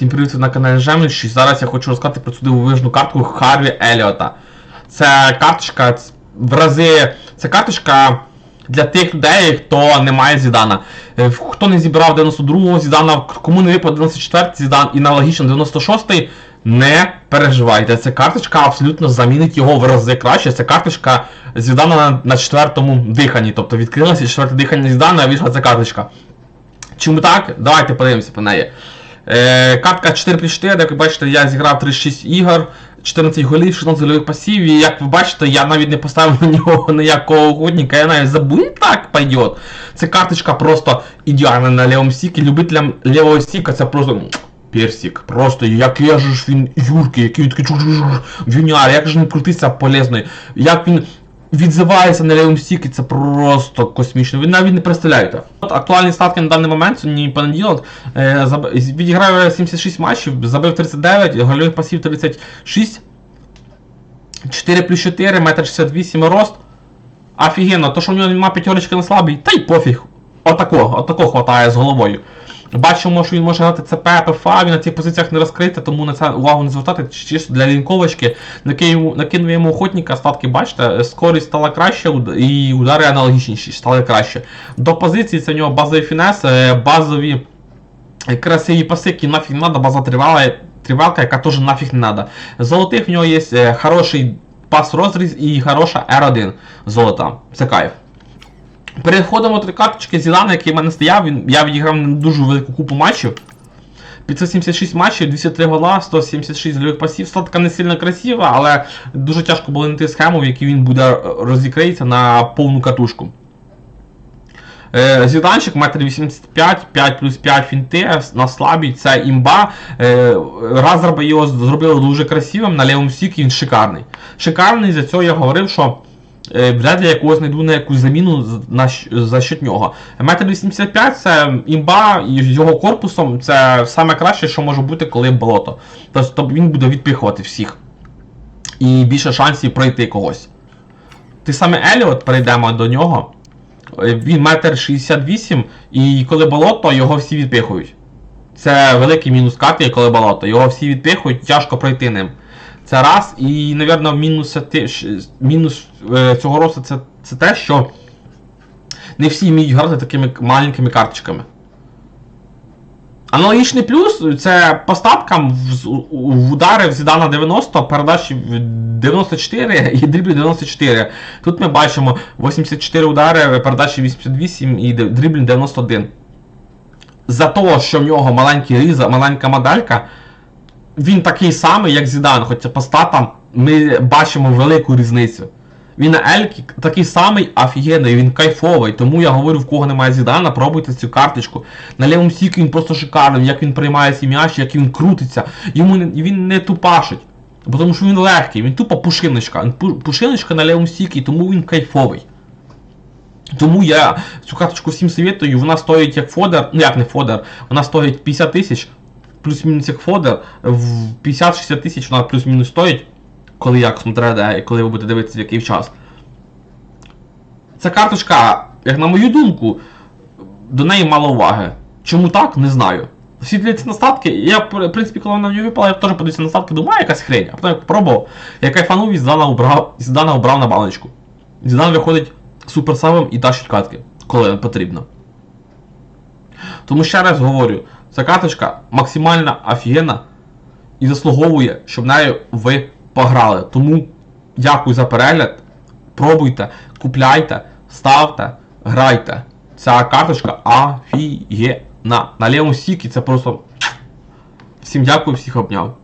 Всім привіт на каналі Жемліч. Зараз я хочу розказати про цю дивовижну картку Харві Еліота. Це карточка в рази. Це карточка для тих людей, хто не має Зідана. Е, Хто не зібрав 92-го Зідана, кому не випав 94-й Зідан і аналогічно 96-й, не переживайте. Ця карточка абсолютно замінить його в рази краще. Це карточка Зідана на, четвертому диханні. Тобто відкрилося четверте дихання Зідана, а вийшла ця карточка. Чому так? Давайте подивимося по неї. Е, картка 4 плюс 4, як ви бачите, я зіграв 36 ігор, 14 голів, 16 гольових пасів, і як ви бачите, я навіть не поставив на нього ніякого охотника, я навіть забув, так пойдет. Це карточка просто ідеальна на лівому стікі. Любителям лівого стіка це просто м, персик. Просто який же ж він юркий, який такий чур-чур-чур, вюняр, як же він крутиться полезний, як він відзивається на лівому стікі, це просто космічно. Ви навіть не представляєте. От актуальні статки на даний момент, сьогодні понеділок, е, відіграв 76 матчів, забив 39, гольових пасів 36, 4 плюс 4, метр 68 рост. Офігенно, то що в нього немає п'ятерочки на слабий, та й пофіг. Отако, отако хватає з головою. Бачимо, що він може грати ЦП, ПФА, він на цих позиціях не розкритий, тому на це увагу не звертати. Чисто для лінковочки. Накинув, йому охотника, статки, бачите, скорість стала краще і удари аналогічніші, стали краще. До позиції це в нього базовий фінес, е, базові е, красиві паси, які нафіг не надо, база тривала, тривалка, яка теж нафіг не надо. Золотих в нього є е, хороший пас розріз і хороша R1 золота. Це кайф. Переходимо до карточки Зідана, який в мене стояв. Він, я відіграв не дуже велику купу матчів. 576 матчів, 203 гола, 176 гольових пасів. Статка не сильно красива, але дуже тяжко було знайти схему, в якій він буде розікритися на повну катушку. Е, Зіданчик, 1,85 5 плюс 5 фінти на слабій, це імба. Е, Разраба його зробили дуже красивим, на лівому стікі він шикарний. Шикарний, за цього я говорив, що вряд ли якогось знайду на якусь заміну на, за счет нього. 1,85 це імба і з його корпусом це саме краще, що може бути, коли болото. Тобто він буде відпихувати всіх. І більше шансів пройти когось. Ти саме Еліот, перейдемо до нього. Е, Він метр 68, і коли болото, його всі відпихують. Це великий мінус карти, коли болото. Його всі відпихують, тяжко пройти ним. Це раз. І, напевно, мінус, мінус е, цього росту це, це те, що не всі вміють грати такими маленькими карточками. Аналогічний плюс це по статкам в, в удари в Зідана 90, передачі 94 і дріблі 94. Тут ми бачимо 84 удари, передачі 88 і д- 91. За того, що в нього маленький різа, маленька моделька, він такий самий, як Зідан, хоча по статам ми бачимо велику різницю. Він Елькі такий самий офігенний, він кайфовий. Тому я говорю, в кого немає Зідана, пробуйте цю карточку. На лівому стіку він просто шикарний, як він приймає ці м'ячі, як він крутиться. Йому не, він не тупашить. Тому що він легкий, він тупо пушиночка. Пушиночка на лівому стікі, тому він кайфовий. Тому я цю карточку всім советую, вона стоїть як фодер, ну як не фодер, вона стоїть 50 тисяч, плюс-мінус як фодер, в 50-60 тисяч вона плюс-мінус стоїть, коли як смотря і коли ви будете дивитися в який час. Ця карточка, як на мою думку, до неї мало уваги. Чому так, не знаю. Всі дивляться на статки, я, в принципі, коли вона мені випала, я теж подивився на статки, думаю, якась хрень. А потім пробував, я кайфанув і Зідана обрав, Зідана обрав на баночку. Зідан виходить суперсавим і тащить катки, коли потрібно. Тому ще раз говорю, ця карточка максимально офігенна і заслуговує, щоб нею ви пограли. Тому дякую за перегляд. Пробуйте, купляйте, ставте, грайте. Ця карточка офігенна. На лівому стікі це просто. Всім дякую, всіх обняв.